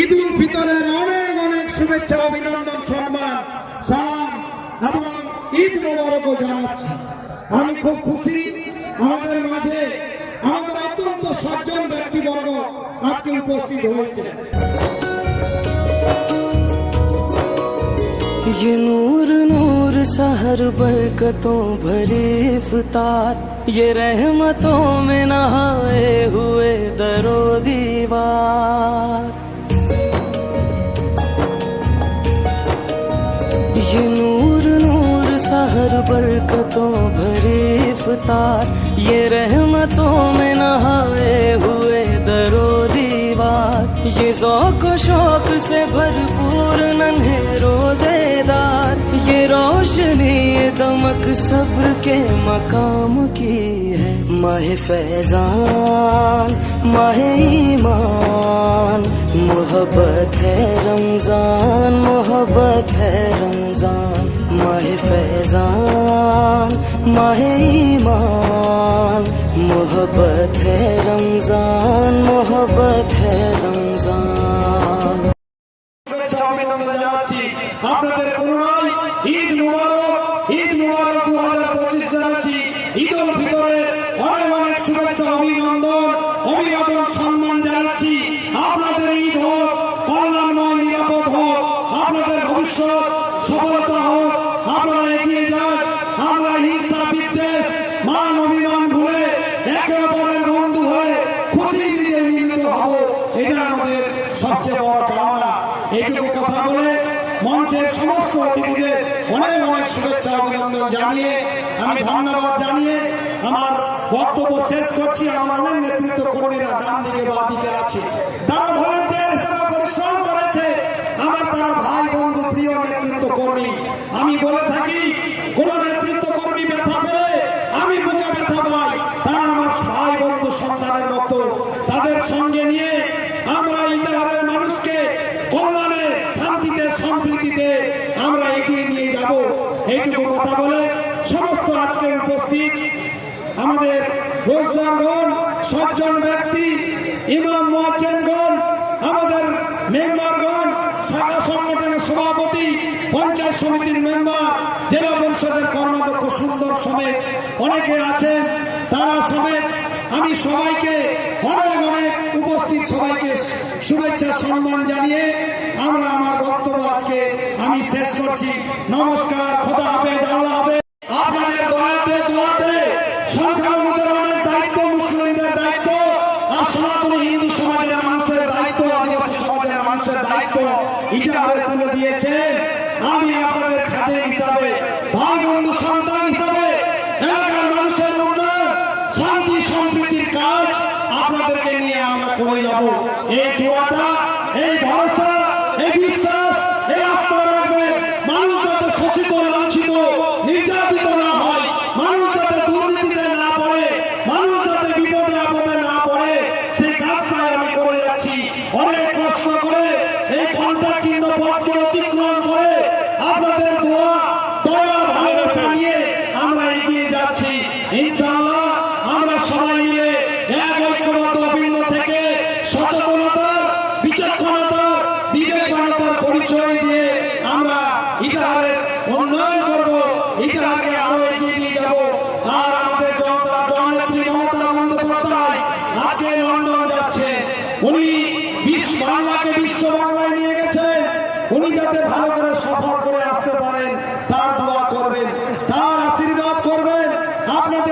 ঈদ উল ফিতরের অনেক অনেক শুভেচ্ছা অভিনন্দন সম্মান সালাম এবং ঈদ মোবারকও জানাচ্ছি আমি খুব খুশি আমাদের মাঝে আমাদের অত্যন্ত সজ্জন ব্যক্তিবর্গ আজকে উপস্থিত হয়েছে ये नूर नूर सहर बरकतों भरे इफ्तार ये रहमतों में नहाए हुए दरो दीवार बरकतों भरे इफ्तार। ये रहमतों में नहाए हुए दरो दीवार। ये ज़ौक शौक से भरपूर नन्हे रोजेदार। ये रोशनी ये दमक सब्र के मकाम की है। माह फैजान, माह ईमान। मोहब्बत है रमज़ान, मोहब्बत है रमज़ान। माह फैजान। माह ईमान मोहब्बत है रमजान मोहब्बत है रमजान শুভেচ্ছা অভিনন্দন জানাচ্ছি আপনাদের পুনরায় ঈদ মুবারক ঈদ মুবারক দু হাজার পঁচিশ জানাচ্ছি ঈদ উল ফিতরের অনেক অনেক শুভেচ্ছা অভিনন্দন অভিবাদন সম্মান জানাচ্ছি আপনাদের ঈদ হোক কল্যাণময় নিরাপদ হোক আপনাদের ভবিষ্যৎ সফলতা হোক আপনারা এগিয়ে যান আমরা হিংসা শুভেচ্ছা জানিয়ে আমি ধন্যবাদ জানিয়ে আমার শেষ করছি। নেতৃত্ব কর্মীরা বা তারা পরিশ্রম করেছে। আমার তারা ভাই, বন্ধু, প্রিয় নেতৃত্ব আমি বলে থাকি কোন নেতৃত্ব কর্মী ব্যথা পেলে আমি বুকে ব্যথা পাই তারা আমার ভাই বন্ধু মতো তাদের সঙ্গে নিয়ে আমরা ইতাহারের মানুষকে কল্যাণে, শান্তিতে, সম্প্রীতিতে আমরা এগিয়ে নিয়ে যাব। এইটুকু কথা বলে সমস্ত আজকের উপস্থিত আমাদের রোজদারগণ, সজ্জন ব্যক্তি, ইমাম মোয়াজ্জেনগণ, আমাদের মেম্বারগণ, শাখা সংগঠনের সভাপতি, পঞ্চায়েত সমিতির মেম্বার, জেলা পরিষদের কর্মাধ্যক্ষ সুন্দর সমেত অনেকে আছেন, তারা সমেত আমি সবাইকে অনেক অনেক উপস্থিত সবাইকে শুভেচ্ছা, সম্মান জানিয়ে আমরা আমার বক্তব্য আজকে আমি শেষ করছি। নমস্কার, খোদা হাফেজ, আল্লাহ হাফেজ। আপনাদের দোয়াতে দোয়াতে সংখ্যালঘুদের অনেক দায়িত্ব, মুসলিমদের দায়িত্ব, আর সনাতন হিন্দু সমাজের মানুষের দায়িত্ব, আদিবাসী সমাজের মানুষের দায়িত্ব ইতিহাসে তুলে দিয়েছেন আমি আপনাদের খাদের হিসাবে, ভাই বন্ধু সন্তান হিসাবে, এলাকার করে যাব। এই দোয়াটা, এই ভরসা, এই বিশ্বাস, এই আস্থা রাখবেন। মানুষ যাতে শোষিত, লাঞ্ছিত, নির্যাতিত না হয়, মানুষ যাতে দুর্নীতিতে না পড়ে, মানুষ যাতে বিপদে, আপদে না পড়ে, সেই আমি করে যাচ্ছি। অনেক কষ্ট করে এই কন্ট্রাক্টিন্ন পথকে অতিক্রম করে আপনাদের দোয়া, দয়া, ভালোবাসা নিয়ে আমরা এগিয়ে যাচ্ছি। ইনশাআল্লাহ ভালো